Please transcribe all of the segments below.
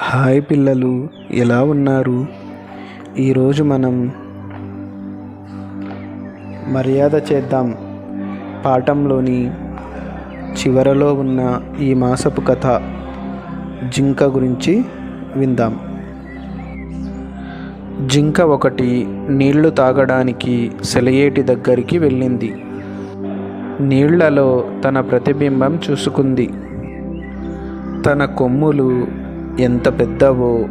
Hi పిల్లలు ఎలా ఉన్నారు? ఈరోజు మనం మర్యాద చేద్దాం. పాఠంలోని చివరలో ఉన్న ఈ మాసపు కథ జింక గురించి విందాం. జింక ఒకటి నీళ్ళు తాగడానికి సెలయేటి దగ్గరికి వెళ్ళింది. నీళ్ళలో తన ప్రతిబింబం చూసుకుంది. తన కొమ్ములు ఎంత పెద్దవో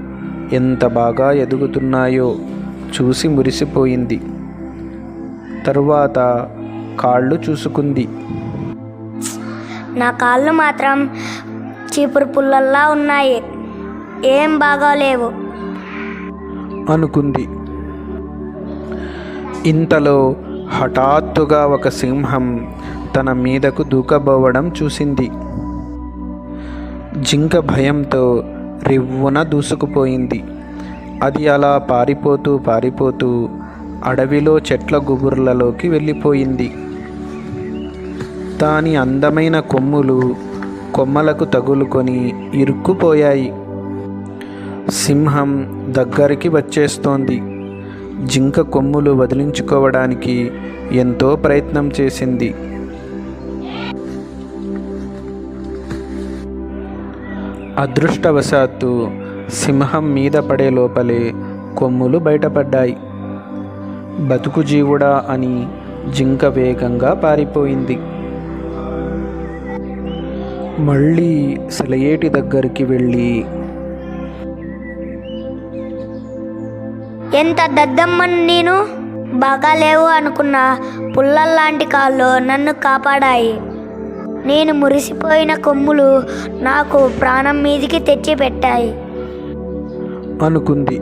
ఎంత బాగా ఎదుగుతున్నాయో చూసి మురిసిపోయింది. తరువాత కాళ్ళు చూసుకుంది. నా కాళ్ళు మాత్రం చీపురు పుల్లల్లా ఉన్నాయి. ఏం బాగోలేవు. అనుకుంది. ఇంతలో హఠాత్తుగా ఒక సింహం తన మీదకు దూకబోవడం చూసింది. జింక భయంతో రివ్వున దూసుకుపోయింది. అది అలా పారిపోతూ పారిపోతూ అడవిలో చెట్ల గుబుర్లలోకి వెళ్ళిపోయింది. దాని అందమైన కొమ్ములు కొమ్మలకు తగులుకొని ఇరుక్కుపోయాయి. సింహం దగ్గరికి వచ్చేస్తోంది. జింక కొమ్ములు వదిలించుకోవడానికి ఎంతో ప్రయత్నం చేసింది. అదృష్టవశాత్తు సింహం మీద పడే లోపలే కొమ్ములు బయటపడ్డాయి. బతుకు జీవుడా అని జింక వేగంగా పారిపోయింది. మళ్ళీ సెలయేటి దగ్గరికి వెళ్ళి ఎంత దద్దమ్మని నేను? బాగా లేవు అనుకున్న పుల్లల్లాంటి కాళ్ళు నన్ను కాపాడాయి. నేను మురిసిపోయిన కొమ్ములు నాకు ప్రాణం మీదికి తెచ్చి పెట్టాయి అనుకుంది.